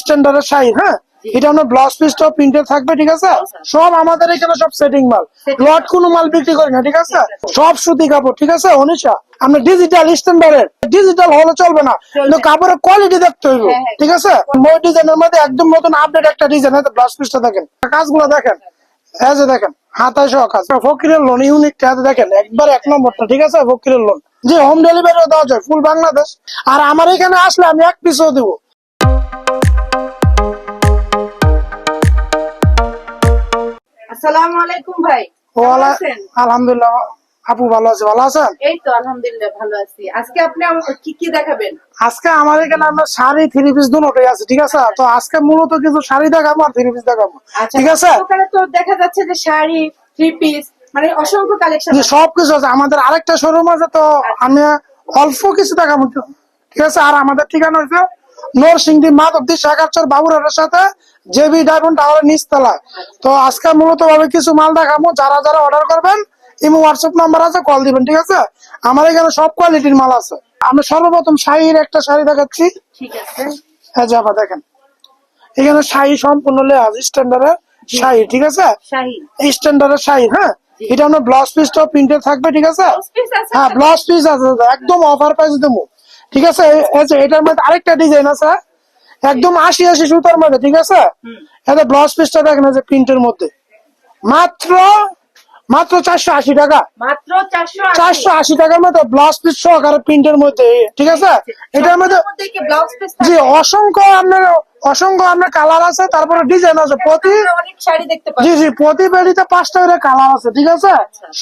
স্ট্যান্ডার্ডের শাড়ি হ্যাঁ? এটা আমরা ব্লাউজ পিসটা প্রিন্টেড থাকবে ঠিক আছে? সব আমাদের এখানে সব সেটিং মাল। লট কোনো মাল বিক্রি করি না ঠিক আছে? সব সুতি কাপড় ঠিক আছে অনিশা? আমরা ডিজিটাল স্ট্যান্ডার্ডের ডিজিটাল হলে চলবে না। কিন্তু কাপড়ের কোয়ালিটি দেখতে হইব হ্যাঁ, হ্যাঁ। ঠিক আছে? মই ডিজাইনের মধ্যে একদম নতুন আপডেট একটা ডিজাইন আছে ব্লাউজ পিসটা দেখেন। কাজগুলো দেখেন। এই যে দেখেন হাতায় সহ কাজ। ফকিরের লোন ইউনিকটা দেখেন একবার এক নম্বরটা ঠিক আছে ফকিরের লোন যে হোম ডেলিভারিও দেওয়া যায় ফুল বাংলাদেশ। আর আমার এখানে আসলে আমি এক পিসও দেবো। আসসালামু আলাইকুম ভাই? আলহামদুলিল্লাহ আপু ভালো আছে ভালো আছেন? এই তো আলহামদুলিল্লাহ ভালো আছি। আজকে আপনি কি কি দেখাবেন? আজকে এখানে আমরা শাড়ি থ্রি পিস দুটোই আছে ঠিক আছে? তো আজকে মূলত কিছু শাড়ি দেখাবো আর থ্রি পিস দেখাবো আচ্ছা ঠিক আছে? ওখানে তো দেখা যাচ্ছে যে শাড়ি থ্রি পিস মানে অসংখ্য কালেকশন সবকিছু আছে আমাদের আরেকটা শোরুম আছে তো আমি অল্প কিছু দেখাবো ঠিক আছে? আর আমাদের ঠিকানা হচ্ছে নরসিংদী মাধবদী শাখারচর বাবুরের সাথে জেবি ডায়মন্ড টাওয়ারের নিচতলায়। তো আজকে মূলত ভাবে কিছু মাল দেখাবো যারা যারা অর্ডার করবেন ইমো হোয়াটসঅ্যাপ নাম্বার আছে কল দিবেন ঠিক আছে? আমার এখানে সব কোয়ালিটির মাল আছে। আমি সর্বপ্রথম শাড়ির একটা শাড়ি দেখাচ্ছি। ঠিক আছে। হ্যাঁ দেখেন। এখানে শাড়ি সম্পূর্ণ লেয়াজ স্ট্যান্ডার্ডের শাড়ি ঠিক আছে? স্ট্যান্ডার্ডের শাড়ি হ্যাঁ? এটা আমরা ব্লাউজ পিসটাও প্রিন্টেড থাকবে ঠিক আছে? হ্যাঁ ব্লাউজ পিস আছে একদম অফার প্রাইস দেবো। ঠিক আছে? এই এটার মধ্যে আরেকটা ডিজাইন আছে। একদম আশি আশি সুতার মধ্যে ঠিক আছে? এটা ব্লাউজ পিসটা দেখেন যে প্রিন্টের মধ্যে। মাত্র মাত্র চারশো আশি টাকা। মাত্র চারশো আশি। টাকার মধ্যে ব্লাউজ পিস সহকারে প্রিন্টের মধ্যে ঠিক আছে? এটার মধ্যে জি অসংখ্য আপনার অসংখ্য আপনার কালার আছে তারপরে ডিজাইন আছে। প্রতি জি জি প্রতি বেডিতে পাঁচটা করে কালার আছে ঠিক আছে?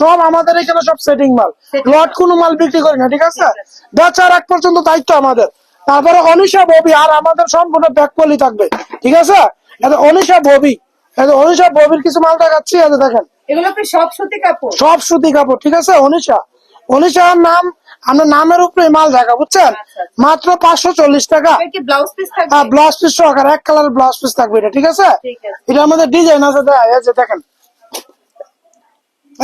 সব আমাদের এখানে সব সেটিং মাল। লট কোনো মাল বিক্রি করি না ঠিক আছে? বেচার এক পর্যন্ত দায়িত্ব আমাদের। তারপরে অনিশা ববি আর আমাদের সম্পূর্ণ ব্যাক পলি থাকবে ঠিক আছে? এটা অনিশা ববি এটা অনিশা ববির কিছু মাল দেখাচ্ছি যে দেখেন। এগুলো কি সব সুতি কাপড়? সব সুতি কাপড় ঠিক আছে? অনিশা অনিশার নাম আমরা নামের উপরে মাল বুঝছেন? আচ্ছা, মাত্র পাঁচশো চল্লিশ টাকা। ব্লাউজ পিস হ্যাঁ পিস সহকারে এক কালার ব্লাউজ পিস থাকবে এটা ঠিক আছে? এটার মধ্যে ডিজাইন আছে দেখেন।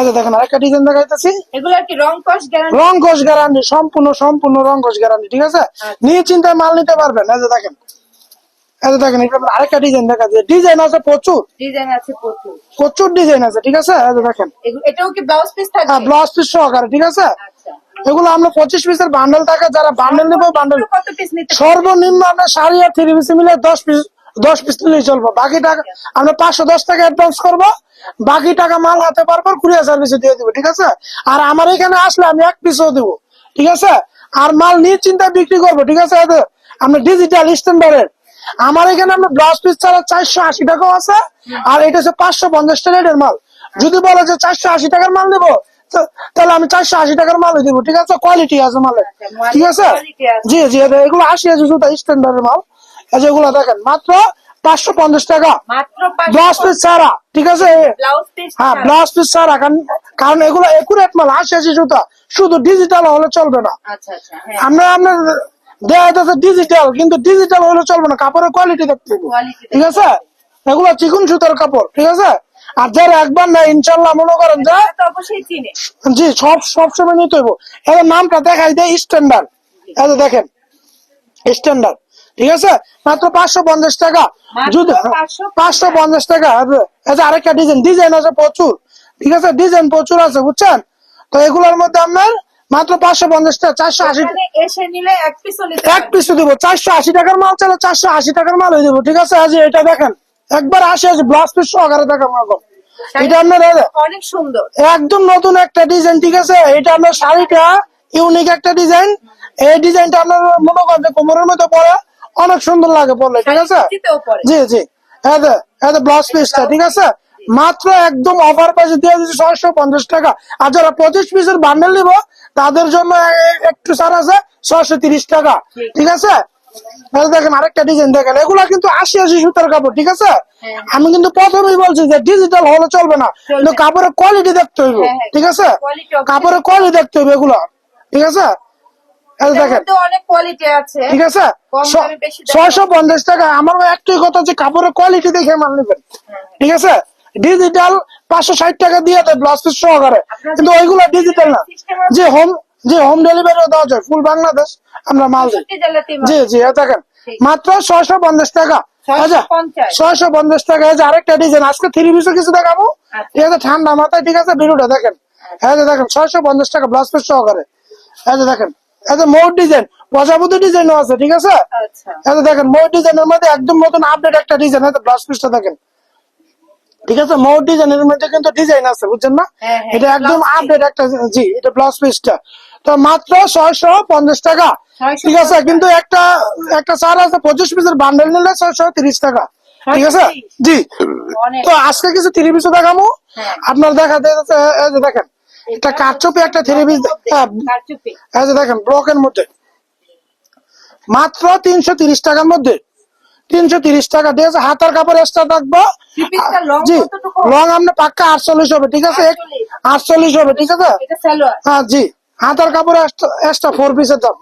যে দেখেন আরেকটা ডিজাইন দেখাইতেছি। এগুলো কি রং কস গ্যারান্টি রং গ্যারান্টি সম্পূর্ণ সম্পূর্ণ রং ঘোষ গ্যারান্টি ঠিক আছে? নিয়ে চিন্তায় মাল নিতে পারবেন এই যে দেখেন। এই দেখেন আরেকটা ডিজাইন দেখা যায়। ডিজাইন আছে প্রচুর। ডিজাইন আছে প্রচুর। প্রচুর ডিজাইন আছে ঠিক আছে? এই দেখেন। এটাও কি ব্লাউজ পিস হ্যাঁ থাকবে ব্লাউজ পিস সহকারে ঠিক আছে? আচ্ছা। এগুলো আমরা পঁচিশ পিসের বান্ডেল থাকে যারা বান্ডেল নেবে বান্ডেল সর্বনিম্ন আমরা শাড়ি আর থ্রি পিস মিলে দশ পিস দশ পিস নিলেই চলবো। বাকি টাকা আমরা পাঁচশো দশ টাকা অ্যাডভান্স করব। বাকি টাকা মাল হাতে পারব কুরিয়ার সার্ভিসে দিয়ে দিবো ঠিক আছে? আর আমার এখানে আসলে আমি এক পিসও দিব ঠিক আছে? আর মাল নিয়ে চিন্তা বিক্রি করব ঠিক আছে? এতে আমরা ডিজিটাল স্ট্যান্ডার্ডের আমার এখানে আমরা ব্লাউজ পিস ছাড়া চারশো আশি টাকাও আছে আর এটা হচ্ছে পাঁচশো পঞ্চাশ টাকার মাল। যদি বলো যে চারশো আশি টাকার মাল নেব তাহলে আমি চারশো আশি টাকার মাল দিব ঠিক আছে? কোয়ালিটি আছে মালের ঠিক আছে? জি জি এগুলো আশি আশি সুতা স্ট্যান্ডার্ডের মাল। এগুলো দেখেন মাত্র পাঁচশো পঞ্চাশ টাকা। ব্লাউজ পিস ছাড়া ঠিক আছে? হ্যাঁ ব্লাউজ পিস ছাড়া কারণ কারণ এগুলো একুরেট মাল আশি আশি জুতা। শুধু ডিজিটাল হলে চলবে না। আমরা আচ্ছা হ্যাঁ। আমরা যাচ্ছে ডিজিটাল কিন্তু ডিজিটাল হলে চলবে না কাপড়ের কোয়ালিটি দেখতে হবে। ঠিক আছে? এগুলো চিকুন সুতার কাপড় ঠিক আছে? আর যারা একবার না ইনশাল্লাহ মনে করেন যে জি সব সব সময় নিতে হইব। এর নামটা দেখাই দেয় স্ট্যান্ডার্ড দেখেন স্ট্যান্ডার্ড ঠিক আছে? মাত্র পাঁচশো পঞ্চাশ টাকা। যদি পাঁচশো পঞ্চাশ। টাকা। আরেকটা ডিজাইন ডিজাইন আছে প্রচুর। ঠিক আছে? ডিজাইন প্রচুর আছে বুঝছেন? তো এগুলোর মধ্যে আপনার মাত্র পাঁচশো পঞ্চাশ টাকা চারশো আশি এক পিস দিব। চারশো আশি টাকার মাল চলে চারশো আশি টাকার মাল হয়ে দেবো ঠিক আছে? আজ এটা দেখেন একবার আসে ব্লাউজ পিস সহকারে মাল এটা আপনার অনেক সুন্দর। একদম নতুন একটা ডিজাইন ঠিক আছে? এটা আপনার শাড়িটা ইউনিক একটা ডিজাইন এই ডিজাইনটা আপনার মনে করেন যে কোমরের মধ্যে পরে অনেক সুন্দর লাগে পরলে ঠিক আছে? জি জি। এতে এতে ব্লাউজ পিসটা ঠিক আছে? মাত্র একদম অফার প্রাইসে দিয়ে দিচ্ছি ছয়শো পঞ্চাশ টাকা। আর যারা পঁচিশ পিসের বান্ডেল নিব তাদের জন্য একটু ছাড় আছে ছয়শো তিরিশ টাকা। ঠিক আছে? দেখেন আরেকটা ডিজাইন দেখেন। এগুলা কিন্তু আশি আশি সুতার কাপড় ঠিক আছে? হ্যাঁ। আমি কিন্তু প্রথমেই বলছি যে ডিজিটাল হলে চলবে না কিন্তু কাপড়ের কোয়ালিটি দেখতে হইব হ্যাঁ, হ্যাঁ। ঠিক আছে? কাপড়ের কোয়ালিটি দেখতে হইবে এগুলো ঠিক আছে? এই দেখেন। অনেক কোয়ালিটি ঠিক আছে। ছয়শো পঞ্চাশ টাকা। আমার একটাই কথা যে কাপড়ের কোয়ালিটি দেখে মাল নেবেন ঠিক আছে? ডিজিটাল পাঁচশো ষাট টাকা দিয়ে দেয় ব্লাউজ পিস সহকারে। কিন্তু ওইগুলো ডিজিটাল না। যে হোম যে হোম ডেলিভারিও দেওয়া যায় ফুল বাংলাদেশ আমরা মাল দিই। জি জি দেখেন। মাত্র ছয়শো পঞ্চাশ টাকা। আচ্ছা 650 ছয়শো পঞ্চাশ টাকা। এই যে আরেকটা ডিজাইন আজকে থ্রি পিসও কিছু দেখাবো? আচ্ছা। ঠিক আছে ঠান্ডা মাথায় ঠিক আছে? ভিডিওটা দেখেন। এই যে দেখেন ছয়শো পঞ্চাশ টাকা ব্লাউজ পিস সহকারে। এই যে দেখেন যে মোট ডিজাইন প্রজাপতি ডিজাইনও আছে ঠিক আছে? আচ্ছা। দেখেন মোট ডিজাইনের মধ্যে একদম নতুন আপডেট একটা ডিজাইন আছে ব্লাউজ পিসটা দেখেন। ঠিক আছে? মোট ডিজাইনের মধ্যে কিন্তু ডিজাইন আছে বুঝছেন না? হ্যাঁ, হ্যাঁ, এটা একদম আপডেট একটা জি এটা ব্লাউজ পিসটা তো মাত্র ছয়শো পঞ্চাশ টাকা। ঠিক আছে? কিন্তু একটা একটা চার আছে পঁচিশ পিসের বান্ডেল নিলে ছয়শো তিরিশ টাকা। ঠিক আছে? জি। তো আজকে কিছু থ্রি পিসও দেখাবো। হ্যাঁ। আপনার দেখা যাচ্ছে এই যে দেখেন এটা কাঠচুপি একটা থ্রি পিস কারচুপি এই যে দেখেন ব্লকের মধ্যে। মাত্র তিনশো তিরিশ টাকার মধ্যে। তিনশো তিরিশ টাকা। ঠিক আছে হাতার কাপড় এক্সট্রা থাকব। জি লং আপনার পাক্কা আটচল্লিশ হবে ঠিক আছে? আটচল্লিশ। হবে ঠিক আছে? হ্যাঁ জি। হাতার কাপড় এক্সট্রা ফোর পিসের দাম।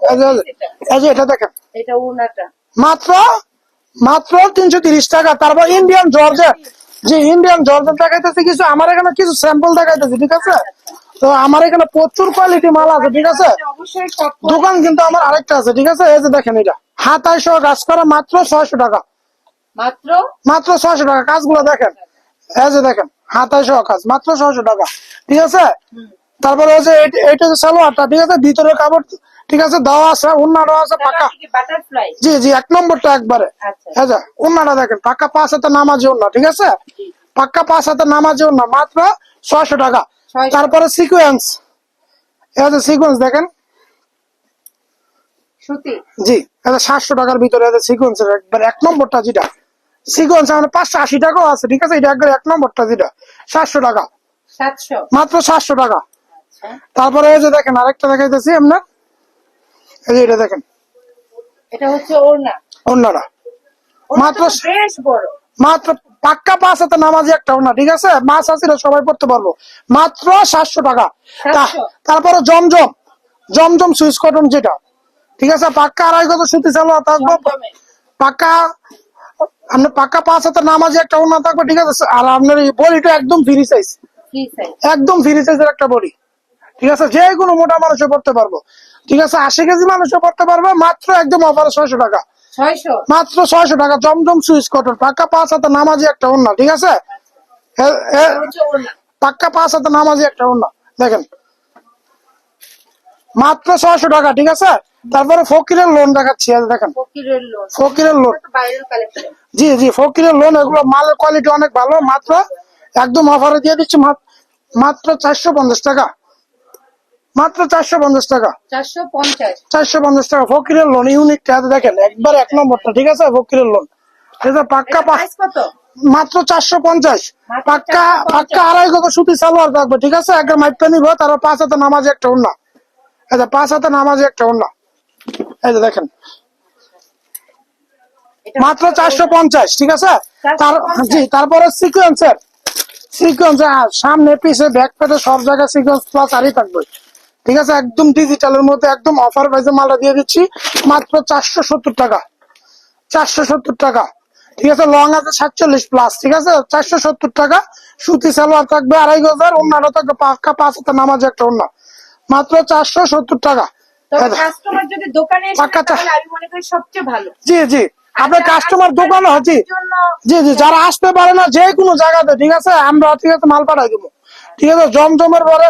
এই যে এটা। দেখেন। মাত্র মাত্র তিনশো তিরিশ টাকা। তারপর ইন্ডিয়ান জর্জেট। জি ইন্ডিয়ান জর্জেট দেখাইতেছে কিছু। আমার এখানে কিছু স্যাম্পল দেখাইতেছে ঠিক আছে? তো আমার এখানে প্রচুর কোয়ালিটি মাল আছে ঠিক আছে? দোকান কিন্তু আমার আরেকটা আছে ঠিক আছে? এই যে দেখেন এটা। সহ কাজ করা মাত্র ছয়শো টাকা। মাত্র? মাত্র ছয়শো টাকা। কাজগুলো দেখেন। এই যে দেখেন হাতায় কাজ মাত্র ছয়শো টাকা। ঠিক আছে? তারপরে যে এটা- যে সালোয়ারটা ঠিক আছে? ভিতরে কাপড় ঠিক আছে? দেওয়া আছে অন্যটাও আছে পাকা। জি জি এক নম্বরটা একবারে। আচ্ছা। অন্যটা দেখেন পাক্কা পাঁচ হাতে নামাজি অন্য ঠিক আছে? পাক্কা পাঁচ হাতে নামাজি অন্য মাত্র ছয়শো টাকা। 600 তারপরে সিকুয়েন্স যে সিকুয়েন্স দেখেন। জি এটা সাতশো টাকার ভিতরে এটা সিকোয়েন্সের একবার এক নম্বরটা যেটা। সিকোয়েন্স মানে পাঁচশো আশি টাকাও আছে ঠিক আছে? এটা একবার এক নম্বরটা যেটা। সাতশো টাকা। মাত্র সাতশো টাকা। আচ্ছা। তারপরে এই যে দেখেন আরেকটা দেখাইতেছি আপনার। এই যে এটা দেখেন। এটা হচ্ছে ওড়না। ওড়নাটা। মাত্র বেশ বড়। মাত্র পাক্কা পাঁচ হাতে নামাজি একটা না ঠিক আছে? মাছ আসলে সবাই পড়তে পারব। মাত্র সাতশো টাকা। তারপরে জমজম জমজম সুইচ কটন যেটা ঠিক আছে? পাক্কা আড়াই গত সুতি চালু থাকব। পাক্কা আপনার পাক্কা পাঁচ হাতে নামাজি একটা ওনা থাকবে ঠিক আছে? আর আপনার এই বডিটা একদম ফ্রি সাইজ ফ্রি সাইজ একদম ফ্রি সাইজের একটা বডি। ঠিক আছে? যে কোনো মোটা মানুষও পড়তে পারব। ঠিক আছে? আশি কেজি মানুষও পড়তে পারবে মাত্র একদম অফার ছয়শো টাকা। মাত্র ছয়শো টাকা জমজম সুইচ কটন। পাক্কা পাঁচ হাতে নামাজি একটা ওনা ঠিক আছে? পাক্কা পাঁচ হাতে নামাজি একটা ওনা দেখেন। মাত্র ছয়শো টাকা ঠিক আছে? তারপরে ফকিরের লোন দেখাচ্ছি দেখেন। ফকিরের লোন জি জি ফকিরের লোন এগুলো মালের কোয়ালিটি অনেক ভালো মাত্র একদম অফারে দিয়ে দিচ্ছি মাত- মাত্র চারশো পঞ্চাশ টাকা। মাত্র চারশো পঞ্চাশ টাকা। চারশো পঞ্চাশ। টাকা। ফকিরের লোন দেখেন একবার এক নম্বরটা ঠিক আছে? ফকিরের লোন এটা পাক্কা মাত্র চারশো পঞ্চাশ। পাক্কা পাক্কা আড়াই সুতি সালোয়ার থাকবে ঠিক আছে? একটা মাইপটা নিবো তারপর পাঁচ হাতে নামাজে একটা এই যে পাঁচ হাতে নামাজে একটা এই যে দেখেন। মাত্র চারশো পঞ্চাশ ঠিক আছে? তার জি তারপরে সিকোয়েন্সের সিকোয়েন্স সামনে পিছে ব্যাক পেতে সব জায়গায় সিকোয়েন্স প্লাস আরই থাকবে। ঠিক আছে? একদম ডিজিটালের মধ্যে একদম অফার প্রাইসে মালটা দিয়ে দিচ্ছি। মাত্র চারশো সত্তর টাকা। চারশো সত্তর টাকা। ঠিক আছে? লং আছে সাতচল্লিশ প্লাস ঠিক আছে? চারশো সত্তর টাকা। সুতি সালোয়ার থাকবে আড়াই গজার অন্যটা থাকবে পাক্কা পাঁচ হাতে নামাজ একটা অন্য মাত্র চারশো সত্তর টাকা। তবে এই দেখেন। কাস্টমার দোকানে এসে পাক্কা নেয়, চা- তাহলে আমি করি সবচেয়ে ভালো। জি জি। আপনার কাস্টমার দোকানে জি। জি জি। যারা আসতে পারে না যে কোনো জায়গাতে ঠিক আছে? আমরা ঠিক আছে মাল পাঠাই দেবো। ঠিক আছে? জমজমের পরে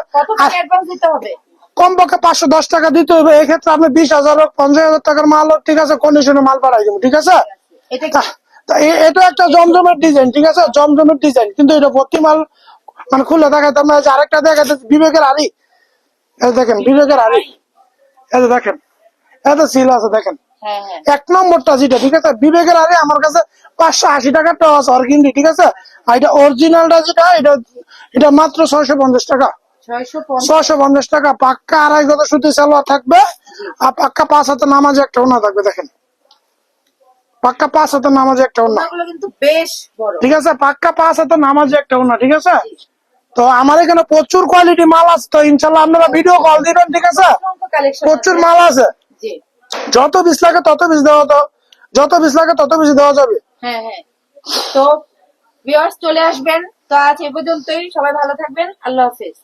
কমপক্ষে পাঁচশো দশ টাকা দিতে হবে। এক্ষেত্রে আপনি বিশ হাজার হোক পঞ্চাশ হাজার টাকার মাল হোক ঠিক আছে কন্ডিশনে মাল পাঠাই দেবো ঠিক আছে? এটা এটা একটা জমজমের ডিজাইন ঠিক আছে? জমজমের ডিজাইন কিন্তু এটা ভর্তি মাল মানে খুলে দেখাতাম না। আরেকটা দেখাতে বিবেকের আড়ি এই দেখেন বিবেকের আড়ি যে দেখেন এটা সিল আছে দেখেন। হ্যাঁ হ্যাঁ। এক নম্বরটা যেটা ঠিক আছে? বিবেকের আরে আমার কাছে পাঁচশো আশি টাকার টো আছে অর্গিনডি ঠিক আছে? আর এটা অরিজিনালটা যেটা এটা এটা মাত্র ছয়শো পঞ্চাশ টাকা। ছয়শো পঞ্চাশ। টাকা পাক্কা আড়াই গত সুতি সালোয়ার থাকবে আর পাক্কা পাঁচ হাতে নামাজে একটা ওনা থাকবে দেখেন। পাক্কা পাঁচ হাতে নামাজে একটা ওনা ঠিক আছে? পাক্কা পাঁচ হাতে নামাজে একটা ওনা ঠিক আছে? তো আমার এখানে প্রচুর কোয়ালিটি মাল আছে তো ইনশাল্লাহ আপনারা ভিডিও কল দিবেন ঠিক আছে? প্রচুর মাল আছে। যত বিশ লাগে তত বিশ দেওয়া তো যত বিশ লাগে তত বেশি দেওয়া যাবে। হ্যাঁ হ্যাঁ। তো ভিউয়ার্স চলে আসবেন। তো আজ এ পর্যন্তই। সবাই ভালো থাকবেন। আল্লাহ হাফেজ।